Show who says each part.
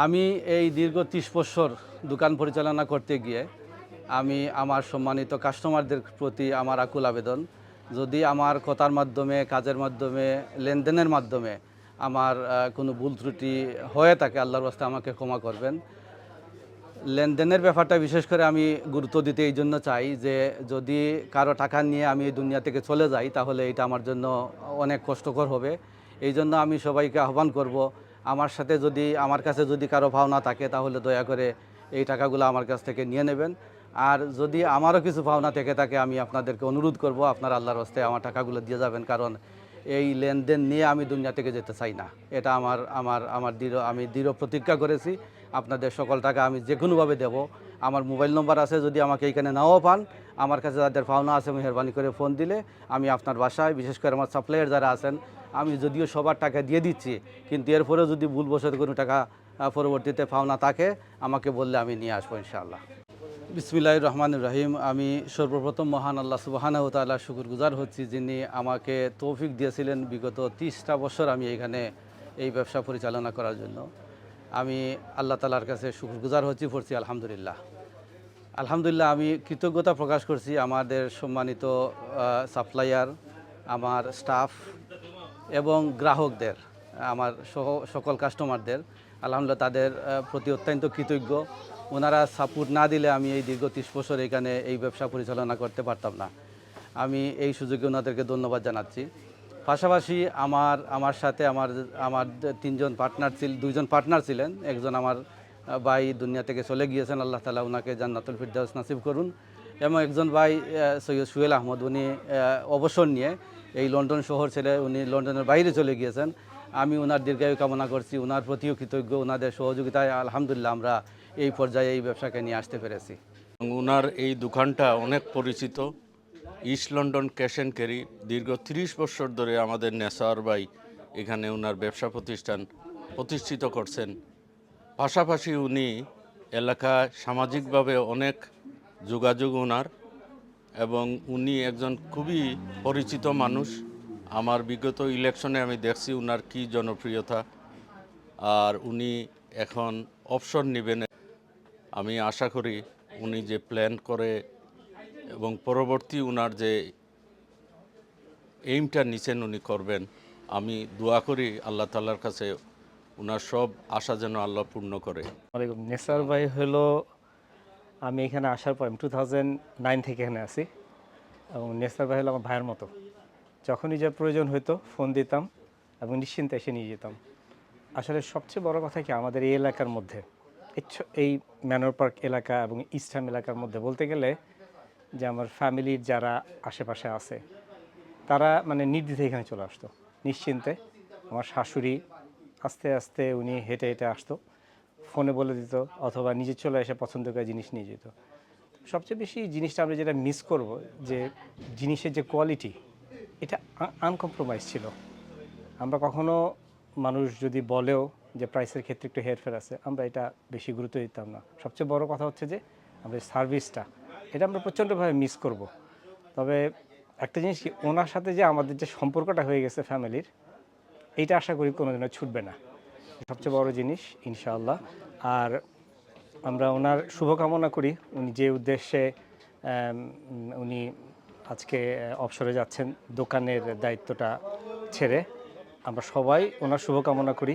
Speaker 1: আমি এই দীর্ঘ ত্রিশ বছর দোকান পরিচালনা করতে গিয়ে আমি আমার সম্মানিত কাস্টমারদের প্রতি আমার আকুল আবেদন। যদি আমার কথার মাধ্যমে, কাজের মাধ্যমে, লেনদেনের মাধ্যমে আমার কোনো ভুল ত্রুটি হয়ে থাকে, আল্লাহর রাস্তায় আমাকে ক্ষমা করবেন। লেনদেনের ব্যাপারটা বিশেষ করে আমি গুরুত্ব দিতে এই জন্য চাই যে যদি কারও টাকা নিয়ে আমি এই দুনিয়া থেকে চলে যাই, তাহলে এটা আমার জন্য অনেক কষ্টকর হবে। এই জন্য আমি সবাইকে আহ্বান করব আমার সাথে যদি, আমার কাছে যদি কারও ভাওনা থাকে, তাহলে দয়া করে এই টাকাগুলো আমার কাছ থেকে নিয়ে নেবেন। আর যদি আমারও কিছু ভাওনা থেকে থাকে, আমি আপনাদেরকে অনুরোধ করব, আপনার আল্লাহর হস্তে আমার টাকাগুলো দিয়ে যাবেন, কারণ এই লেনদেন নিয়ে আমি দুনিয়া থেকে যেতে চাই না। এটা আমার আমার আমার দৃঢ়, আমি দৃঢ় প্রতিজ্ঞা করেছি। আপনাদের সকল টাকা আমি যে কোনোভাবে দেবো। আমার মোবাইল নম্বর আছে, যদি আমাকে এইখানে নাও পান, আমার কাছে যাদের পাওনা আছে, মেহরবানি করে ফোন দিলে আমি আপনার বাসায়, বিশেষ করে আমার সাপ্লায়ার যারা আছেন, আমি যদিও সবার টাকা দিয়ে দিচ্ছি, কিন্তু এরপরেও যদি ভুলবশত কোনো টাকা পরবর্তীতে পাওনা থাকে, আমাকে বললে আমি নিয়ে আসব ইনশাআল্লাহ। বিসমিল্লাহ রহমান রহিম। আমি সর্বপ্রথম মহান আল্লাহ সুবাহানাহ তাল্লাহ শুকুর গুজার হচ্ছি, যিনি আমাকে তৌফিক দিয়েছিলেন বিগত তিরিশটা বছর আমি এখানে এই ব্যবসা পরিচালনা করার জন্য। আমি আল্লাহ তালার কাছে শুকুর গুজার হচ্ছি, পড়ছি আলহামদুলিল্লাহ। আলহামদুলিল্লাহ আমি কৃতজ্ঞতা প্রকাশ করছি আমাদের সম্মানিত সাপ্লায়ার, আমার স্টাফ এবং গ্রাহকদের, আমার সহ, সকল কাস্টমারদের। আলহামদুলিল্লাহ তাদের প্রতি অত্যন্ত কৃতজ্ঞ। ওনারা সাপোর্ট না দিলে আমি এই দীর্ঘ ত্রিশ বছর এখানে এই ব্যবসা পরিচালনা করতে পারতাম না। আমি এই সুযোগে ওনাদেরকে ধন্যবাদ জানাচ্ছি। পাশাপাশি আমার আমার সাথে আমার আমার তিনজন পার্টনার ছিল, দুইজন পার্টনার ছিলেন। একজন আমার ভাই দুনিয়া থেকে চলে গিয়েছেন, আল্লাহ তালা ওনাকে জান্নাতুল ফিরদাউস নাসিব করুন। এবং একজন ভাই সৈয়দ সুহেল আহমদ, উনি অবসর নিয়ে এই লন্ডন শহর ছেড়ে উনি লন্ডনের বাইরে চলে গিয়েছেন। আমি ওনার দীর্ঘায়ু কামনা করছি ওনার প্রতিও কৃতজ্ঞ ওনাদের সহযোগিতায় আলহামদুলিল্লাহ আমরা এই পর্যায়ে এই ব্যবসাকে নিয়ে আসতে পেরেছি।
Speaker 2: ওনার এই দোকানটা অনেক পরিচিত। East London cash and carry দীর্ঘ তিরিশ বছর ধরে আমাদের নেসার ভাই এখানে ওনার ব্যবসা প্রতিষ্ঠান প্রতিষ্ঠিত করছেন। পাশাপাশি উনি এলাকায় সামাজিকভাবে অনেক যোগাযোগ ওনার এবং উনি একজন খুবই পরিচিত মানুষ। আমার বিগত ইলেকশনে আমি দেখছি উনার কি জনপ্রিয়তা। আর উনি এখন অবসর নেবেন। আমি আশা করি উনি যে প্ল্যান করে এবং পরবর্তী উনার যে এইমটা নিচেন উনি করবেন, আমি দোয়া করি আল্লাহ তাল্লার কাছে ওনার সব আশা যেন আল্লাহ পূর্ণ করে।
Speaker 3: নেসার ভাই হলো, আমি এখানে আসার পর টু থাউজেন্ড নাইন থেকে এখানে আসি এবং নেসার ভাই হলো আমার ভাইয়ের মতো। যখনই যা প্রয়োজন হতো ফোন দিতাম এবং নিশ্চিন্তে এসে নিয়ে যেতাম। আসলে সবচেয়ে বড় কথা কি, আমাদের এই এলাকার মধ্যে, এই ম্যানর পার্ক এলাকা এবং ইস্টার্ন এলাকার মধ্যে বলতে গেলে যে আমার ফ্যামিলির যারা আশেপাশে আছে, তারা মানে নির্দ্বিধে এখানে চলে আসতো। নিশ্চিন্তে আমার শাশুড়ি আস্তে আস্তে উনি হেঁটে হেঁটে আসতো, ফোনে বলে দিত অথবা নিজে চলে এসে পছন্দ করে জিনিস নিয়ে যেত। সবচেয়ে বেশি জিনিসটা আমরা যেটা মিস করব যে জিনিসের যে কোয়ালিটি এটা আনকম্প্রোমাইজ ছিল। আমরা কখনো মানুষ যদি বলেও যে প্রাইসের ক্ষেত্রে একটু হেরফের আছে, আমরা এটা বেশি গুরুত্ব দিতাম না। সবচেয়ে বড় কথা হচ্ছে যে, আমাদের সার্ভিসটা এটা আমরা প্রচণ্ডভাবে মিস করব। তবে একটা জিনিস কি, ওনার সাথে যে আমাদের যে সম্পর্কটা হয়ে গেছে ফ্যামিলির, এইটা আশা করি কোনোদিনও ছুটবে না। সবচেয়ে বড় জিনিস, ইনশাআল্লাহ। আর আমরা ওনার শুভকামনা করি, উনি যে উদ্দেশ্যে উনি আজকে অবসরে যাচ্ছেন, দোকানের দায়িত্বটা ছেড়ে, আমরা সবাই ওনার শুভকামনা করি।